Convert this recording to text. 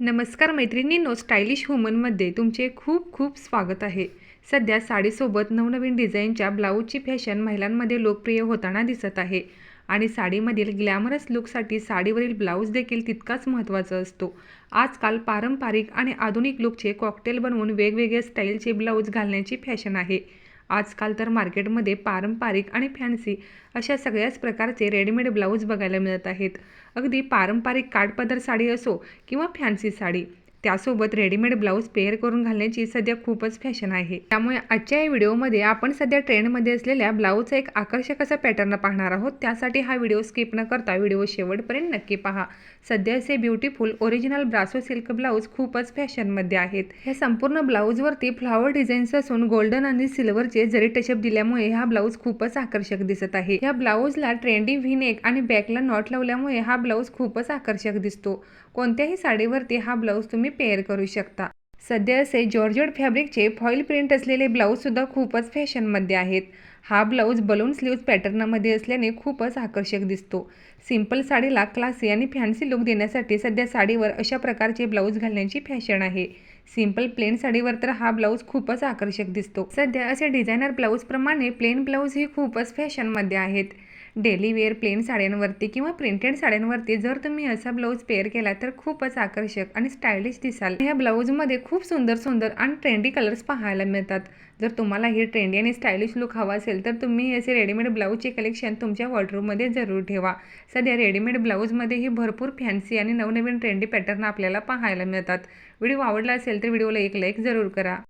नमस्कार मैत्रिणींनो स्टायलिश वुमनमध्ये तुमचे खूप खूप स्वागत आहे. सध्या साडीसोबत नवनवीन डिझाईनच्या ब्लाऊजची फॅशन महिलांमध्ये लोकप्रिय होताना दिसत आहे आणि साडीमधील ग्लॅमरस लुकसाठी साडीवरील ब्लाऊज देखील तितकाच महत्त्वाचा असतो. आजकाल पारंपरिक आणि आधुनिक लुकचे कॉकटेल बनवून वेगवेगळ्या स्टाईलचे ब्लाऊज घालण्याची फॅशन आहे. आजकाल तर मार्केटमध्ये पारंपरिक आणि फॅन्सी अशा सगळ्याच प्रकारचे रेडीमेड ब्लाऊज बघायला मिळत आहेत. अगदी पारंपरिक काठपदर साडी असो किंवा फॅन्सी साडी त्यासोबत रेडीमेड ब्लाऊज पेअर करून घालण्याची सध्या खूपच फॅशन आहे. त्यामुळे आजच्या या व्हिडिओमध्ये आपण सध्या ट्रेंडमध्ये असलेल्या ब्लाऊजचा एक आकर्षक असा पॅटर्न पाहणार आहोत. त्यासाठी हा व्हिडिओ स्किप न करता व्हिडिओ शेवटपर्यंत नक्की पहा. सध्या असे beautiful original brasso silk blouse खूपच फॅशनमध्ये आहेत. ह्या संपूर्ण ब्लाऊजवरती फ्लॉवर डिझाईन्स असून गोल्डन आणि सिल्वरचे जरी टचअप दिल्यामुळे हा ब्लाऊज खूपच आकर्षक दिसत आहे. या ब्लाऊजला ट्रेंडी व्हिनेक आणि बॅकला नॉट लावल्यामुळे हा ब्लाऊज खूपच आकर्षक दिसतो. कोणत्याही साडीवरती हा ब्लाऊज तुम्ही पेअर करू शकता. सध्या असे जॉर्जट फॅब्रिकचे फॉईल प्रिंट असलेले ब्लाऊजसुद्धा खूपच फॅशनमध्ये आहेत. हा ब्लाऊज बलून स्लीव्ज पॅटर्नमध्ये असल्याने खूपच आकर्षक दिसतो. सिंपल साडीला क्लासी आणि फॅन्सी लुक देण्यासाठी सध्या साडीवर अशा प्रकारचे ब्लाऊज घालण्याची फॅशन आहे. सिंपल प्लेन साडीवर तर हा ब्लाऊज खूपच आकर्षक दिसतो. सध्या असे डिझायनर ब्लाऊजप्रमाणे प्लेन ब्लाऊज ही खूपच फॅशनमध्ये आहेत. डेली वेअर प्लेन साड्यांवरती किंवा प्रिंटेड साड्यांवरती जर तुम्ही असा ब्लाऊज पेअर केला तर खूपच आकर्षक आणि स्टायलिश दिसाल. ह्या ब्लाऊजमध्ये खूप सुंदर सुंदर आणि ट्रेंडी कलर्स पाहायला मिळतात. जर तुम्हाला ही ट्रेंडी आणि स्टायलिश लुक हवा असेल तर तुम्ही असे रेडीमेड ब्लाऊजचे कलेक्शन तुमच्या वॉर्डरूममध्ये जरूर ठेवा. सध्या रेडीमेड ब्लाऊजमध्येही भरपूर फॅन्सी आणि नवनवीन ट्रेंडी पॅटर्न आपल्याला पाहायला मिळतात. व्हिडिओ आवडला असेल तर व्हिडिओला एक लाईक जरूर करा.